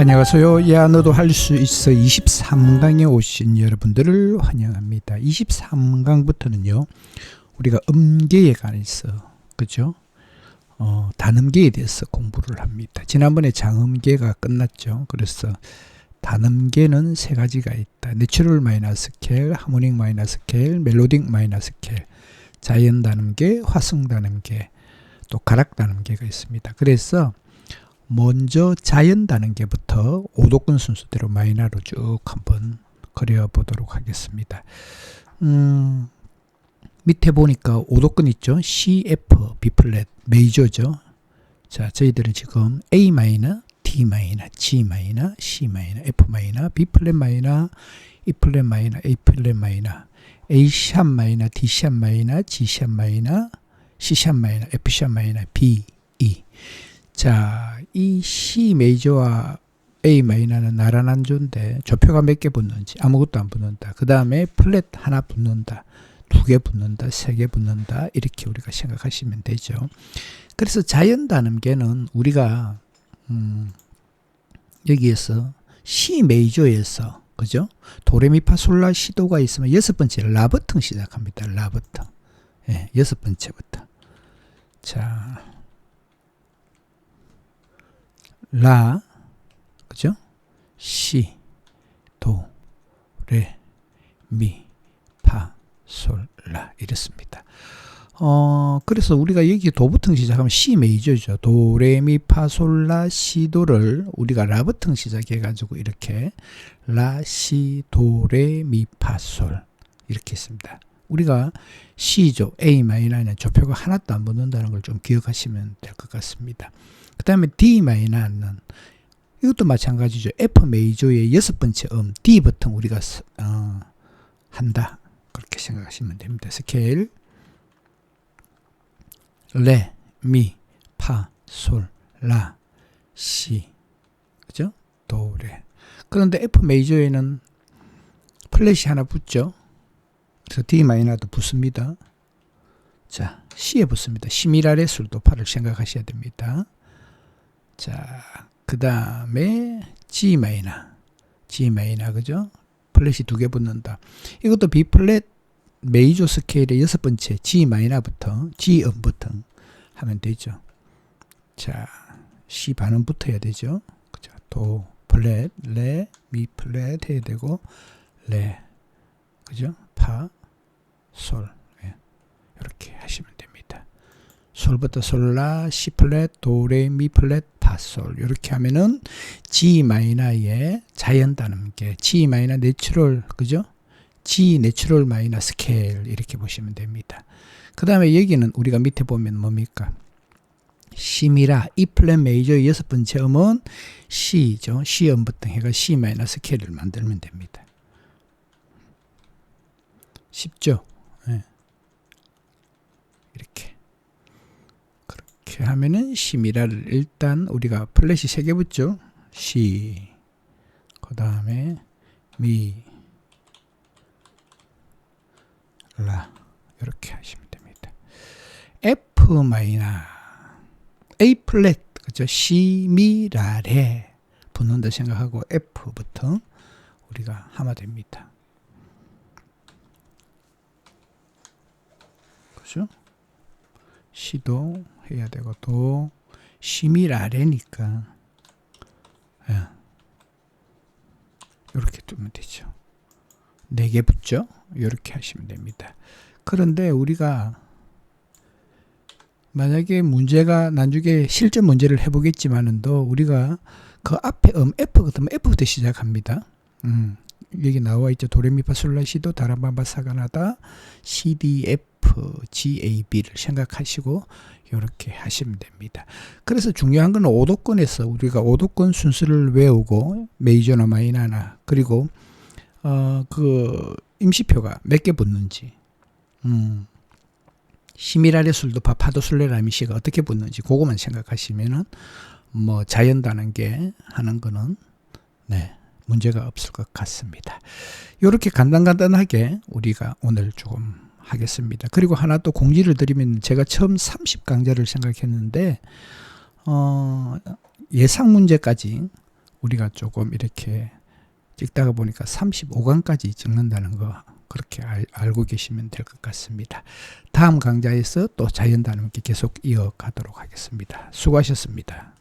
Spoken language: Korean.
안녕하세요. 야 너도 할 수 있어 23강에 오신 여러분들을 환영합니다. 23강부터는요. 우리가 음계에 관해서 그죠? 어, 단음계에 대해서 공부를 합니다. 지난번에 장음계가 끝났죠. 그래서 단음계는 세 가지가 있다. 내추럴 마이너 스케일, 하모닉 마이너 스케일, 멜로딕 마이너 스케일, 자연 단음계, 화성 단음계, 또 가락 단음계가 있습니다. 그래서 먼저 자연 단음계부터 오도권 순서대로 마이너로 쭉 한번 그려보도록 하겠습니다. 음, 밑에 보니까 오도권 있죠? C, F, B 플랫, 메이저죠. 자, 저희들은 지금 A 마이너, D 마이너, G 마이너, C 마이너, F 마이너, B 플랫 마이너, E 플랫 마이너, A 플랫 마이너, A 샵 마이너, D 샵 마이너, G 샵 마이너, C 샵 마이너, F 샵 마이너, B, E. 자, 이 C 메이저와 A 마이너는 나란 한 조인데 조표가 몇 개 붙는지 아무것도 안 붙는다. 그 다음에 플랫 하나 붙는다. 두 개 붙는다. 세 개 붙는다. 이렇게 우리가 생각하시면 되죠. 그래서 자연 단음계는 우리가 음, 여기에서 C 메이저에서 그죠? 도레미파솔라 시도가 있으면 여섯 번째 라버튼 시작합니다. 라버튼. 예, 여섯 번째부터. 자, 라, 그죠? 시, 도, 레, 미, 파, 솔, 라 이렇습니다. 어, 그래서 우리가 여기 도부터 시작하면 C 메이저죠. 도, 레, 미, 파, 솔, 라, 시, 도를 우리가 라부터 시작해가지고 이렇게 라, 시, 도, 레, 미, 파, 솔 이렇게 했습니다. 우리가 C조 A 마이너는 조표가 하나도 안 붙는다는 걸 좀 기억하시면 될 것 같습니다. 그 다음에 D 마이너는 이것도 마찬가지죠. F 메이저의 여섯 번째 음 D 버튼 우리가 어, 한다. 그렇게 생각하시면 됩니다. 스케일 레, 미, 파, 솔, 라, 시 그죠? 도, 레 그런데 F 메이저에는 플랫이 하나 붙죠. 그래서 D 마이너도 붙습니다. 자, C에 붙습니다. 시미라레 술도 파를 생각하셔야 됩니다. 자, 그 다음에 G 마이너. G 마이너, 그죠? 플랫이 두 개 붙는다. 이것도 B 플랫 메이저 스케일의 여섯 번째 G 마이너부터 G 음부터 하면 되죠. 자, C 반음 붙어야 되죠. 그죠? 도, 플랫, 레, 미 플랫 해야 되고, 레, 그죠? 파, 솔 예. 이렇게 하시면 됩니다. 솔부터 솔라 C 플랫 도레 미 플랫 파솔 이렇게 하면은 G 마이너의 자연 단음계 G 마이너 내추럴 그죠? G 내추럴 마이너 스케일 이렇게 보시면 됩니다. 그 다음에 여기는 우리가 밑에 보면 뭡니까? C미라 E 플랫 메이저 여섯 번째 음은 C죠. C 음부터 해가 C 마이너 스케일을 만들면 됩니다. 쉽죠? 네. 이렇게 그렇게 하면은 시미라를 일단 우리가 플랫이 세 개 붙죠. 시, 그 다음에 미, 라 이렇게 하시면 됩니다. F 마이너, A 플랫 그죠? 시, 미, 라레 붙는다 생각하고 F부터 우리가 하면 됩니다. 그죠? 시도 해야 되고 또 심일 아래니까 예. 이렇게 두면 되죠. 네 개 붙죠? 이렇게 하시면 됩니다. 그런데 우리가 만약에 문제가 나중에 실전 문제를 해보겠지만은도 우리가 그 앞에 음 F 같으면 F부터 시작합니다. 음, 여기 나와 있죠. 도레미파솔라시도 다라바바 사가나다 C D F G A B를 생각하시고 이렇게 하시면 됩니다. 그래서 중요한 건 오도권에서 우리가 오도권 순서를 외우고 메이저나 마이너나 그리고 어 그 임시표가 몇 개 붙는지 음 시미라레 술도파 파도술레라미시가 어떻게 붙는지 그거만 생각하시면은 뭐 자연다는 게 하는 거는 네. 문제가 없을 것 같습니다. 이렇게 간단간단하게 우리가 오늘 조금 하겠습니다. 그리고 하나 또 공지를 드리면 제가 처음 30강좌를 생각했는데 어, 예상 문제까지 우리가 조금 이렇게 찍다가 보니까 35강까지 찍는다는 거 그렇게 알, 알고 계시면 될 것 같습니다. 다음 강좌에서 또 자연 단음기 계속 이어가도록 하겠습니다. 수고하셨습니다.